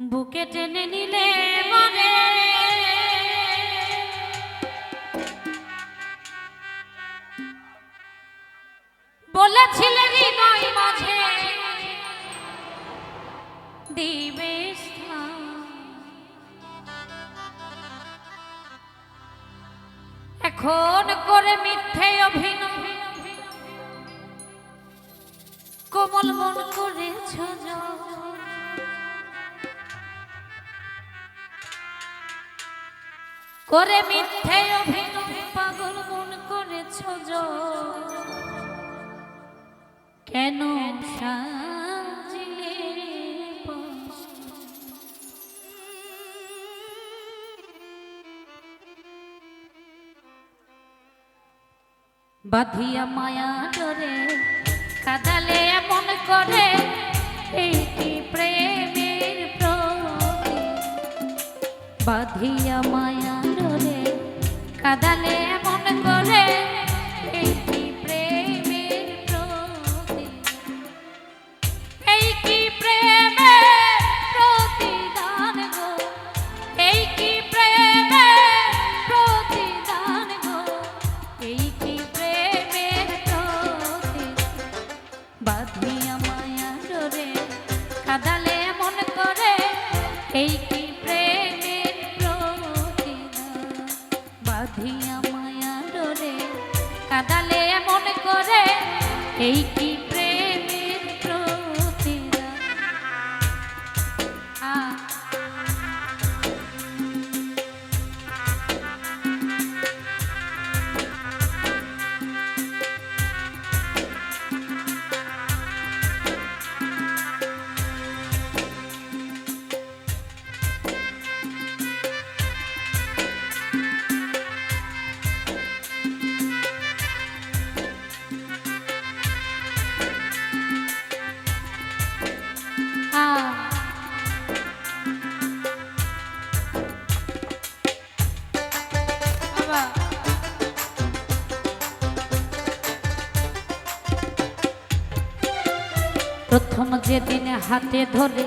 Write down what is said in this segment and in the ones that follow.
বুকে টেনে নিলে মনে। বলেছিলে হৃদয় মাঝে, দিবে এখন করে মিথ্যে অভিনয়। কোমল মন করেছ জয়। করে মিথ্যে অভিনয় পাগল মন করেছ। কেন পাশ? মায়া ডরে, কাদালে এমন করে এই কি প্রেমের প্রতীক? বাঁধিয়া মায়া কাদালে এমন করে এই কি প্রেমের প্রতীক? এই কি প্রেমের প্রতিদান গো এই কি প্রেমের প্রতিদান গো এই কি প্রেমের প্রতীক বাঁধিয়া মায়া ডরে কাদালে মন করে এই এই প্রথম যেদিন হাতে ধরে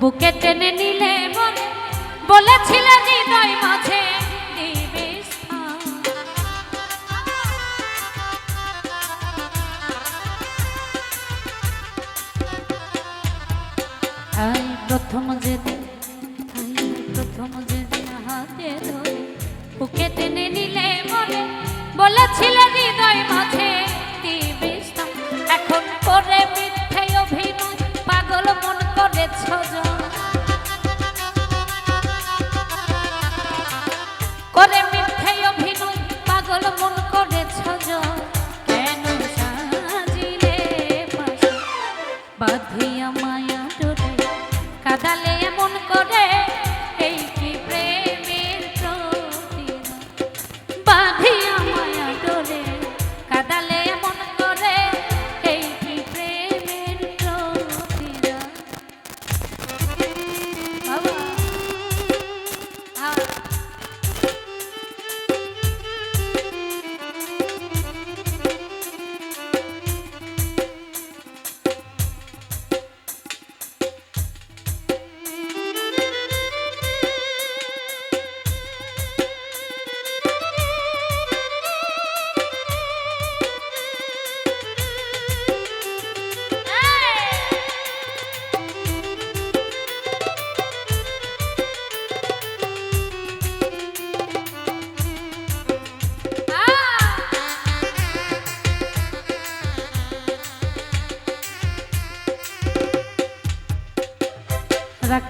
বুকে টেনে নিলে মনে, বলেছিলে হৃদয় মাঝে প্রথম যেদিন প্রথম যেদিন হাতে ধরে বুকে টেনে নিলে মনে, বলেছিলে হৃদয় মাঝে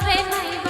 বাসরে নাই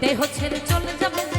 দেহ ছেড়ে চলে যাব।